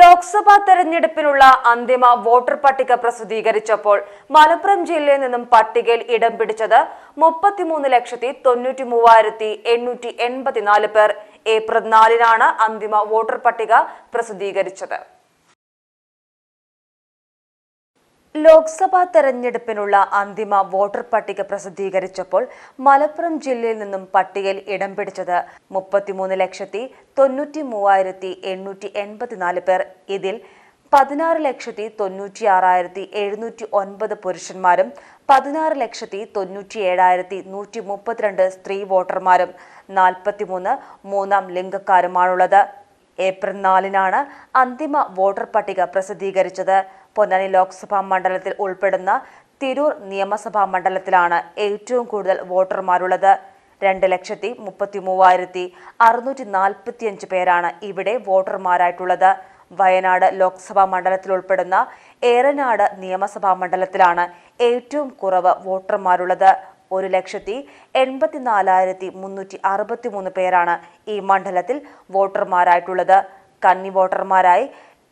ലോക്സഭാ തെരഞ്ഞെടുപ്പിനുള്ള അന്തിമ വോട്ടർ പട്ടിക പ്രസിദ്ധീകരിച്ചപ്പോൾ മലപ്പുറം ജില്ലയിൽ നിന്നും പട്ടികയിൽ ഇടം പിടിച്ചത് മുപ്പത്തിമൂന്ന് ലക്ഷത്തി തൊണ്ണൂറ്റി മൂവായിരത്തി എണ്ണൂറ്റി എൺപത്തിനാല് പേർ. ഏപ്രിൽ നാലിനാണ് അന്തിമ വോട്ടർ പട്ടിക പ്രസിദ്ധീകരിച്ചത്. ലോക്സഭാ തെരഞ്ഞെടുപ്പിനുള്ള അന്തിമ വോട്ടർ പട്ടിക പ്രസിദ്ധീകരിച്ചപ്പോൾ മലപ്പുറം ജില്ലയിൽ നിന്നും പട്ടികയിൽ ഇടം പിടിച്ചത് മുപ്പത്തിമൂന്ന് ലക്ഷത്തി തൊണ്ണൂറ്റി മൂവായിരത്തി എണ്ണൂറ്റി എൺപത്തിനാല് പേർ. ഇതിൽ പതിനാറ് ലക്ഷത്തി തൊണ്ണൂറ്റി ആറായിരത്തി എഴുന്നൂറ്റി ഒൻപത് പുരുഷന്മാരും പതിനാറ് ലക്ഷത്തി തൊണ്ണൂറ്റി ഏഴായിരത്തി നൂറ്റി മുപ്പത്തിരണ്ട് സ്ത്രീ വോട്ടർമാരും നാൽപ്പത്തിമൂന്ന് മൂന്നാം ലിംഗക്കാരുമാണുള്ളത്. ഏപ്രിൽ നാലിനാണ് അന്തിമ വോട്ടർ പട്ടിക പ്രസിദ്ധീകരിച്ചത്. പൊന്നാനി ലോക്സഭാ മണ്ഡലത്തിൽ ഉൾപ്പെടുന്ന തിരൂർ നിയമസഭാ മണ്ഡലത്തിലാണ് ഏറ്റവും കൂടുതൽ വോട്ടർമാരുള്ളത്. രണ്ട് ലക്ഷത്തി മുപ്പത്തി മൂവായിരത്തി അറുന്നൂറ്റി നാൽപ്പത്തിയഞ്ച് പേരാണ് ഇവിടെ വോട്ടർമാരായിട്ടുള്ളത്. വയനാട് ലോക്സഭാ മണ്ഡലത്തിൽ ഉൾപ്പെടുന്ന ഏറനാട് നിയമസഭാ മണ്ഡലത്തിലാണ് ഏറ്റവും കുറവ് വോട്ടർമാരുള്ളത്. ഒരു ലക്ഷത്തി എൺപത്തിനാലായിരത്തി മുന്നൂറ്റി അറുപത്തി മൂന്ന് പേരാണ് ഈ മണ്ഡലത്തിൽ വോട്ടർമാരായിട്ടുള്ളത്. കന്നി വോട്ടർമാരായി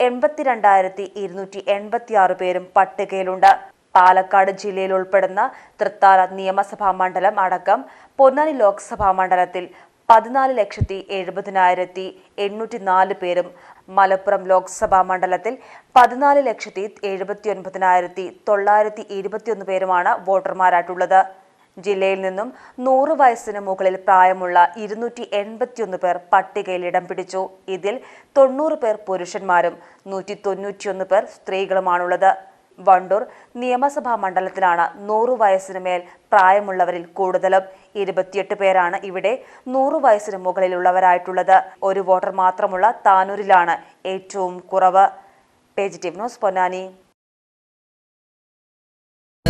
എൺപത്തിരണ്ടായിരത്തി ഇരുന്നൂറ്റി എൺപത്തി ആറ് പേരും പട്ടികയിലുണ്ട്. പാലക്കാട് ജില്ലയിൽ ഉൾപ്പെടുന്ന തൃത്താല നിയമസഭാ മണ്ഡലം അടക്കം പൊന്നാനി ലോക്സഭാ മണ്ഡലത്തിൽ പതിനാല് ലക്ഷത്തി എഴുപതിനായിരത്തി എണ്ണൂറ്റി നാല് പേരും മലപ്പുറം ലോക്സഭാ മണ്ഡലത്തിൽ പതിനാല് ലക്ഷത്തി എഴുപത്തി ഒൻപതിനായിരത്തി തൊള്ളായിരത്തി ഇരുപത്തിയൊന്ന് പേരുമാണ് വോട്ടർമാരായിട്ടുള്ളത്. ജില്ലയിൽ നിന്നും നൂറ് വയസ്സിന് മുകളിൽ പ്രായമുള്ള ഇരുന്നൂറ്റി എൺപത്തിയൊന്ന് പേർ പട്ടികയിൽ ഇടം പിടിച്ചു. ഇതിൽ തൊണ്ണൂറ് പേർ പുരുഷന്മാരും നൂറ്റി തൊണ്ണൂറ്റിയൊന്ന് പേർ സ്ത്രീകളുമാണുള്ളത്. വണ്ടൂർ നിയമസഭാ മണ്ഡലത്തിലാണ് നൂറ് വയസ്സിന് മേൽ പ്രായമുള്ളവരിൽ കൂടുതലും. ഇരുപത്തിയെട്ട് പേരാണ് ഇവിടെ നൂറ് വയസ്സിന് മുകളിലുള്ളവരായിട്ടുള്ളത്. ഒരു വോട്ടർ മാത്രമുള്ള താനൂരിലാണ് ഏറ്റവും കുറവ്. Page T news Ponnani.